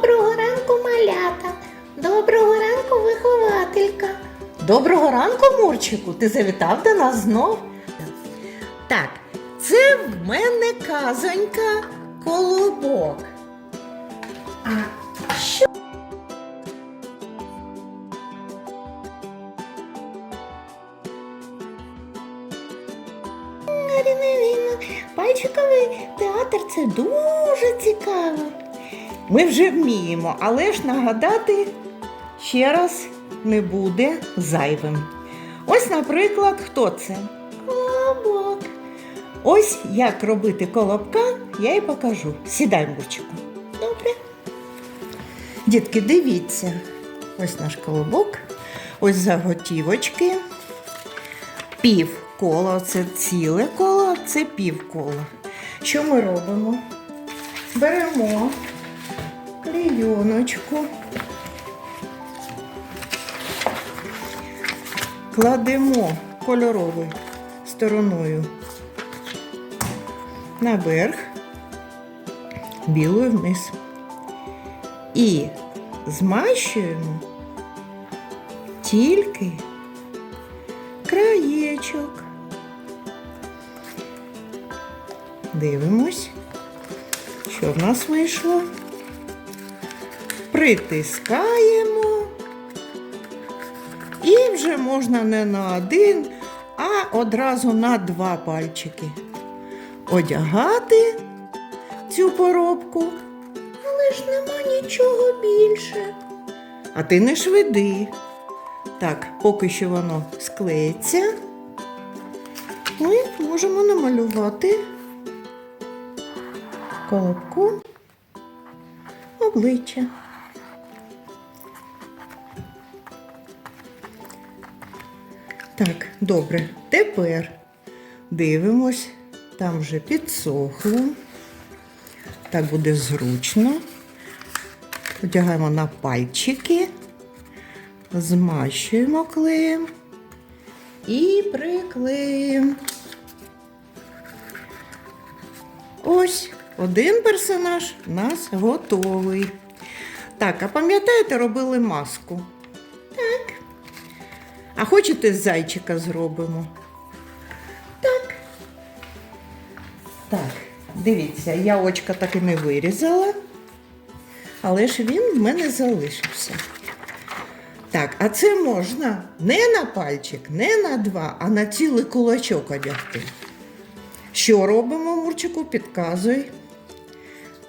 Доброго ранку малята, доброго ранку вихователька. Доброго ранку, Мурчику, ти завітав до нас знов. Так, це в мене казонька колобок. А що? Пальчиковий театр це дуже цікаво. Ми вже вміємо, але ж нагадати ще раз не буде зайвим. Ось, наприклад, хто це? Колобок. Ось як робити колобка, я і покажу. Сідай, Мурчику. Добре. Дітки, дивіться. Ось наш колобок. Ось заготівочки. Пів кола, це ціле коло, це пів кола. Що ми робимо? Беремо клейоночку, кладемо кольоровою стороною наверх, білою вниз. І змащуємо тільки краєчок. Дивимось, що в нас вийшло. Притискаємо. І вже можна не на один, а одразу на два пальчики. Одягати цю поробку. Але ж нема нічого більше. А ти не швиди. Так, поки що воно склеїться, ми можемо намалювати колобку обличчя. Так, добре. Тепер дивимось, там вже підсохло. Так буде зручно. Одягаємо на пальчики, змащуємо клеєм і приклеїмо. Ось один персонаж у нас готовий. Так, а пам'ятаєте, робили маску? А хочете зайчика зробимо? Так. Так, дивіться, я очка так і не вирізала, але ж він в мене залишився. Так, а це можна не на пальчик, не на два, а на цілий кулачок одягти. Що робимо, Мурчику? Підказуй.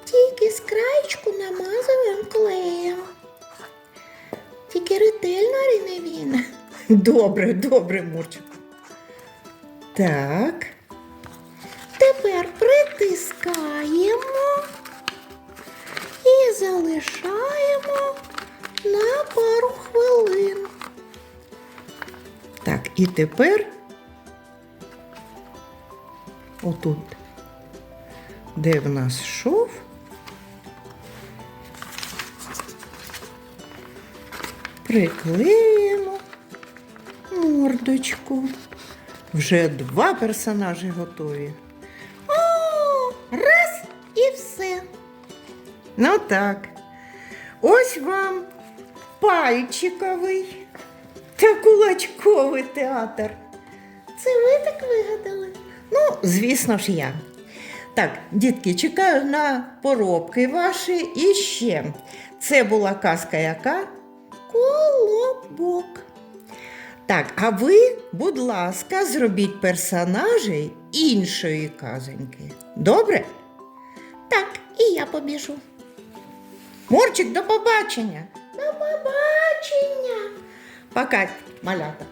Тільки з краєчку намазуємо клеєм. Тільки ретельно, Ріневіна. Добре, добре, Мурчику. Так. Тепер притискаємо і залишаємо на пару хвилин. Так, і тепер отут, де в нас шов, приклеїмо мордочку. Вже два персонажі готові. О, раз і все. Ну так. Ось вам пальчиковий та кулачковий театр. Це ви так вигадали? Ну, звісно ж, я. Так, дітки, чекаю на поробки ваші і ще. Це була казка яка? Колобок. Так, а ви, будь ласка, зробіть персонажей іншої казоньки. Добре? Так, і я побіжу. Мурчик, до побачення. До побачення. Пока, малята.